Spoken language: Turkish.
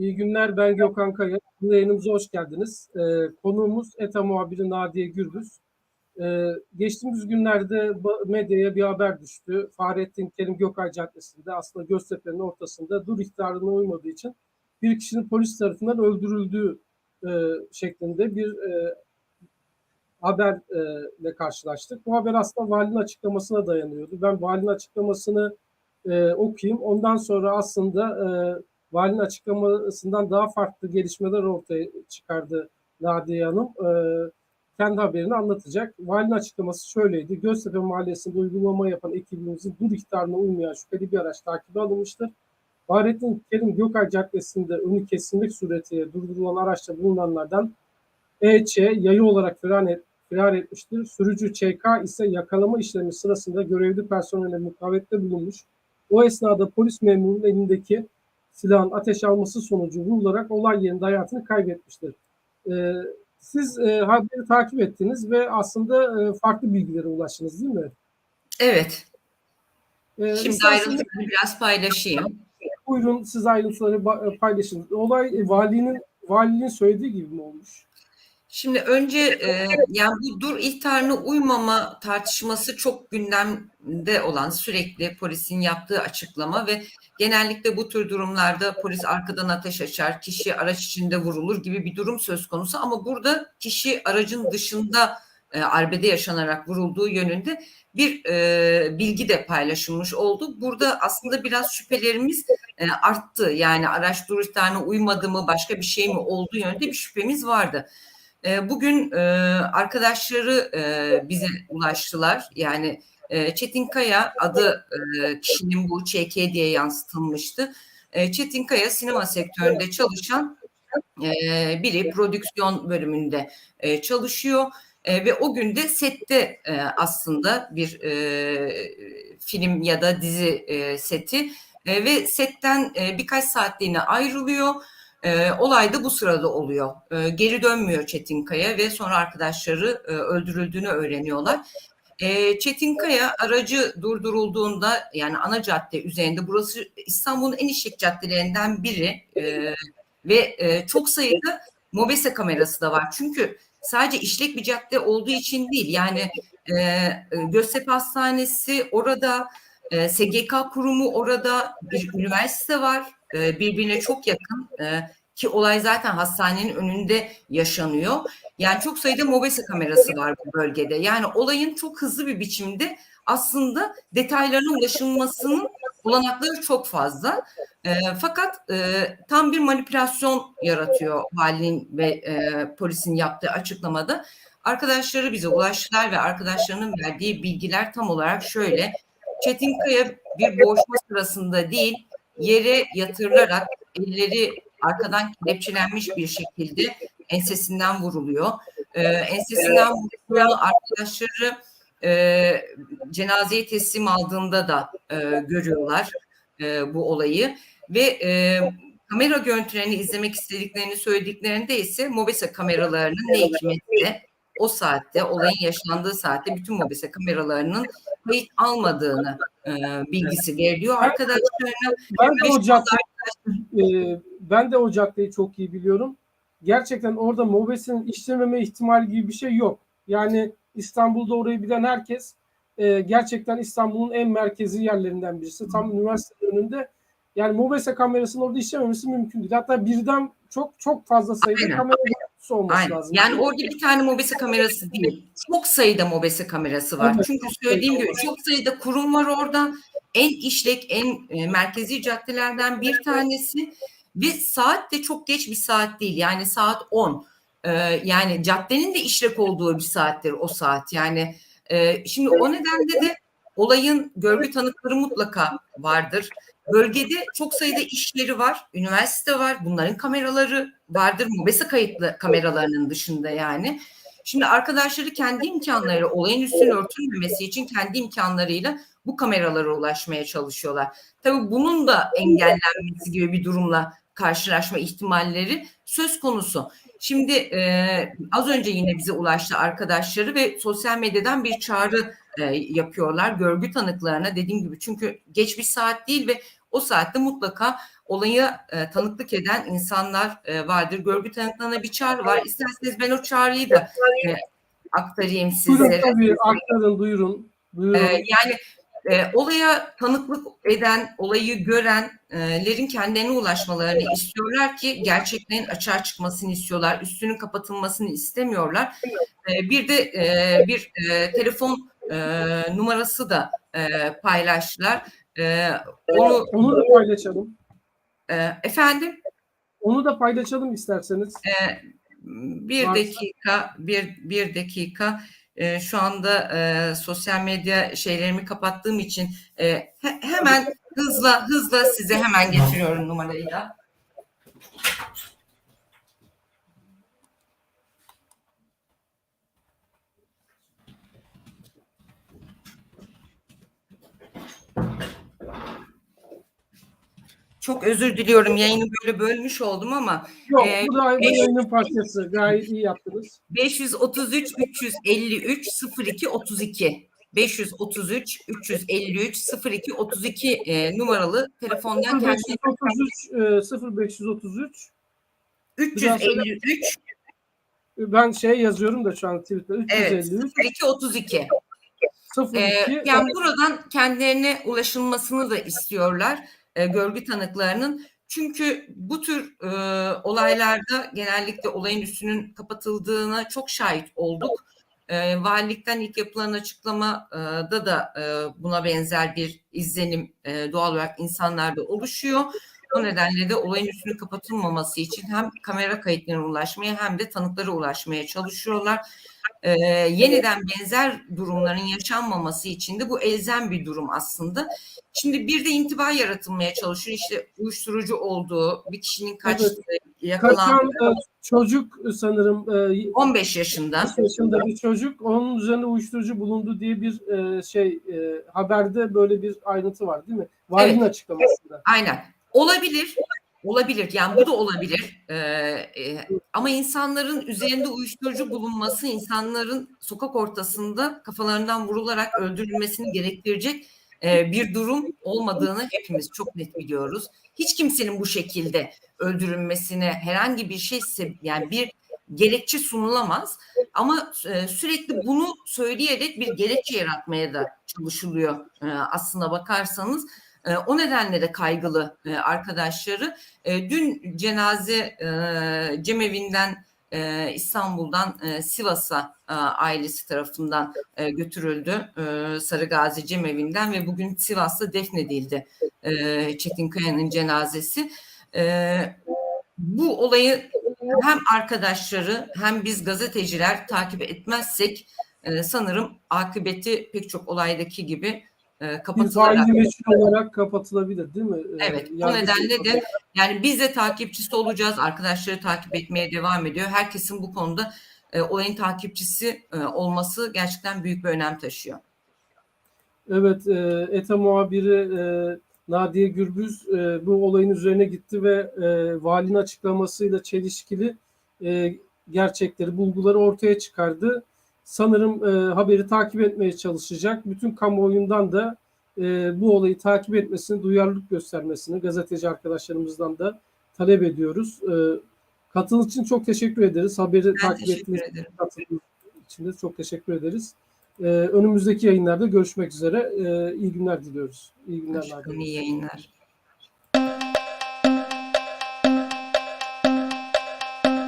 İyi günler, ben Gökhan Kaya. Yayınımıza hoş geldiniz. Ee, konuğumuz ETA muhabiri Nadiye Gürbüz. Ee, geçtiğimiz günlerde medyaya bir haber düştü. Fahrettin Kerim Gökay Caddesi'nde aslında Göztepe'nin ortasında dur ihtarına uymadığı için bir kişinin polis tarafından öldürüldüğü e, şeklinde bir e, haberle karşılaştık. Bu haber aslında valinin açıklamasına dayanıyordu. Ben valinin açıklamasını e, okuyayım. Ondan sonra aslında e, valinin açıklamasından daha farklı gelişmeler ortaya çıkardı Nadiye Hanım. E, kendi haberini anlatacak. Valinin açıklaması şöyleydi. Göztepe Mahallesi'nde uygulama yapan ekibimizin dur ihtarına uymayan şüpheli bir araç takibe alınmıştır. Fahrettin Kerim Gökay Caddesi'nde önü kesilmek suretiyle durdurulan araçta bulunanlardan EÇ yayı olarak firar, et, firar etmiştir. Sürücü ÇK ise yakalama işlemi sırasında görevli personele mukavette bulunmuş. O esnada polis memurunun elindeki silahın ateş alması sonucu vurularak olay yerinde hayatını kaybetmiştir. Ee, siz e, haberi takip ettiniz ve aslında e, farklı bilgilere ulaştınız değil mi? Evet. Ee, Şimdi ayrıntıları biraz paylaşayım. buyurun siz ayrıntıları paylaşın. Olay e, valinin valinin söylediği gibi mi olmuş? Şimdi önce e, yani bu dur ihtarına uymama tartışması çok gündemde olan sürekli polisin yaptığı açıklama ve genellikle bu tür durumlarda polis arkadan ateş açar, kişi araç içinde vurulur gibi bir durum söz konusu ama burada kişi aracın dışında e, arbede yaşanarak vurulduğu yönünde bir e, bilgi de paylaşılmış oldu. Burada aslında biraz şüphelerimiz e, arttı. Yani araç dur ihtarına uymadı mı, başka bir şey mi olduğu yönünde bir şüphemiz vardı. E, Bugün e, arkadaşları e, bize ulaştılar. Yani e, Çetin Kaya adı e, kişinin bu ÇK diye yansıtılmıştı. E, Çetin Kaya sinema sektöründe çalışan e, biri prodüksiyon bölümünde e, çalışıyor. E, ve o gün de sette e, aslında bir e, film ya da dizi e, seti E, ve setten e, birkaç saatliğine ayrılıyor. E, olay da bu sırada oluyor. E, geri dönmüyor Çetin Kaya ve sonra arkadaşları e, öldürüldüğünü öğreniyorlar. E, Çetin Kaya aracı durdurulduğunda yani ana cadde üzerinde burası İstanbul'un en işlek caddelerinden biri e, ve e, çok sayıda mobese kamerası da var. Çünkü sadece işlek bir cadde olduğu için değil yani e, e, Göztepe Hastanesi orada e, SGK kurumu orada bir üniversite var e, birbirine çok yakın e, ki olay zaten hastanenin önünde yaşanıyor. Yani çok sayıda mobese kamerası var bu bölgede. Yani olayın çok hızlı bir biçimde aslında detaylarına ulaşılmasının olanakları çok fazla. E, fakat e, tam bir manipülasyon yaratıyor valinin ve e, polisin yaptığı açıklamada. Arkadaşları bize ulaştılar ve arkadaşlarının verdiği bilgiler tam olarak şöyle. Çetin Kaya bir boğuşma sırasında değil, yere yatırılarak elleri arkadan kelepçelenmiş bir şekilde ensesinden vuruluyor. Ee, ensesinden vuruluyor arkadaşları e, cenazeye teslim aldığında da e, görüyorlar e, bu olayı ve e, kamera görüntülerini izlemek istediklerini söylediklerinde ise mobese kameralarının ne hikmetse o saatte olayın yaşandığı saatte bütün mobese kameralarının kayıt almadığını e, bilgisi veriliyor arkadaşlarına. Ben de Ve o şu cadde, anda e, ben de o caddeyi çok iyi biliyorum. Gerçekten orada mobesenin işlememe ihtimali gibi bir şey yok. Yani İstanbul'da orayı bilen herkes e, gerçekten İstanbul'un en merkezi yerlerinden birisi. Tam üniversitenin önünde. Yani mobese kamerasının orada işlememesi mümkün değil. Hatta birden çok çok fazla sayıda Aynen. kamera görüntüsü olması Aynen. lazım. Yani orada bir tane mobese kamerası değil. Çok sayıda mobese kamerası var. Evet. Çünkü söylediğim gibi çok sayıda kurum var orada. En işlek, en e, merkezi caddelerden bir tanesi. Ve saat de çok geç bir saat değil. Yani saat 10. Ee, yani caddenin de işlek olduğu bir saattir o saat. Yani e, şimdi o nedenle de olayın görgü tanıkları mutlaka vardır. Bölgede çok sayıda iş yeri var, üniversite var, bunların kameraları vardır. Mobese kayıtlı kameralarının dışında yani. Şimdi arkadaşları kendi imkanları, olayın üstünü örtülmemesi için kendi imkanlarıyla bu kameralara ulaşmaya çalışıyorlar. Tabii bunun da engellenmesi gibi bir durumla karşılaşma ihtimalleri söz konusu. Şimdi e, az önce yine bize ulaştı arkadaşları ve sosyal medyadan bir çağrı e, yapıyorlar görgü tanıklarına dediğim gibi çünkü geç bir saat değil ve o saatte mutlaka olaya e, tanıklık eden insanlar e, vardır. Görgü tanıklığına bir çağrı var. İsterseniz ben o çağrıyı da e, aktarayım Buyurun sizlere. tabii aktarın, duyurun. Buyurun. Ee, yani e, olaya tanıklık eden, olayı görenlerin kendilerine ulaşmalarını istiyorlar ki gerçeklerin açığa çıkmasını istiyorlar. Üstünün kapatılmasını istemiyorlar. E, bir de e, bir e, telefon e, numarası da e, paylaştılar. E, onu Onu da paylaşalım. e, efendim Onu da paylaşalım isterseniz. bir Varsa- dakika bir bir dakika Ee, şu anda e, sosyal medya şeylerimi kapattığım için e, he- hemen hızla hızla size hemen getiriyorum numarayı da. Çok özür diliyorum yayını böyle bölmüş oldum ama Yok Ee, bu da beş- yayının parçası. Gayet iyi yaptınız. 533 353 02 32 533 353 02 32 e, numaralı telefondan kendine 0533 e, 0533 353 ben şey yazıyorum da şu an Twitter'da evet 353 02 32 02 Ee, yani buradan kendilerine ulaşılmasını da istiyorlar e, görgü tanıklarının. Çünkü bu tür e, olaylarda genellikle olayın üstünün kapatıldığına çok şahit olduk. E, valilikten ilk yapılan açıklamada da e, buna benzer bir izlenim e, doğal olarak insanlarda oluşuyor. O nedenle de olayın üstünün kapatılmaması için hem kamera kayıtlarına ulaşmaya hem de tanıklara ulaşmaya çalışıyorlar. Ee, yeniden benzer durumların yaşanmaması için de bu elzem bir durum aslında. Şimdi bir de intiba yaratılmaya çalışıyor. İşte uyuşturucu olduğu, bir kişinin kaçtığı, yakalan kaçan e, çocuk sanırım e, 15 yaşında. 5 yaşında bir çocuk onun üzerinde uyuşturucu bulundu diye bir e, şey e, haberde böyle bir ayrıntı var değil mi? Valinin açıklamasında. Aynen. Olabilir. Olabilir. Yani bu da olabilir. Ee, e, ama insanların üzerinde uyuşturucu bulunması, insanların sokak ortasında kafalarından vurularak öldürülmesini gerektirecek e, bir durum olmadığını hepimiz çok net biliyoruz. Hiç kimsenin bu şekilde öldürülmesine herhangi bir şey yani bir gerekçe sunulamaz. Ama e, sürekli bunu söyleyerek bir gerekçe yaratmaya da çalışılıyor e, aslına bakarsanız. E, o nedenle de kaygılı e, arkadaşları. E, dün cenaze e, cemevinden e, İstanbul'dan Sivas'a ailesi tarafından götürüldü. Sarıgazi cemevinden ve bugün Sivas'ta defnedildi e, Çetin Kaya'nın cenazesi. Bu olayı hem arkadaşları hem biz gazeteciler takip etmezsek sanırım akıbeti pek çok olaydaki gibi e, Bir kapatılarak meçhul olarak kapatılabilir değil mi? E, Evet, o yargı nedenle de yani biz de takipçisi olacağız. Arkadaşları takip etmeye devam ediyor. Herkesin bu konuda e, olayın takipçisi e, olması gerçekten büyük bir önem taşıyor. Evet, e, ETA muhabiri e, Nadiye Gürbüz e, bu olayın üzerine gitti ve e, valinin açıklamasıyla çelişkili e, gerçekleri, bulguları ortaya çıkardı. Sanırım e, haberi takip etmeye çalışacak. Bütün kamuoyundan da e, bu olayı takip etmesini, duyarlılık göstermesini gazeteci arkadaşlarımızdan da talep ediyoruz. E, katılım için çok teşekkür ederiz. Haberi Ben takip ettiğiniz için de çok teşekkür ederiz. Ee, önümüzdeki yayınlarda görüşmek üzere. Ee, iyi günler diliyoruz. İyi günler. Nadiye. İyi yayınlar.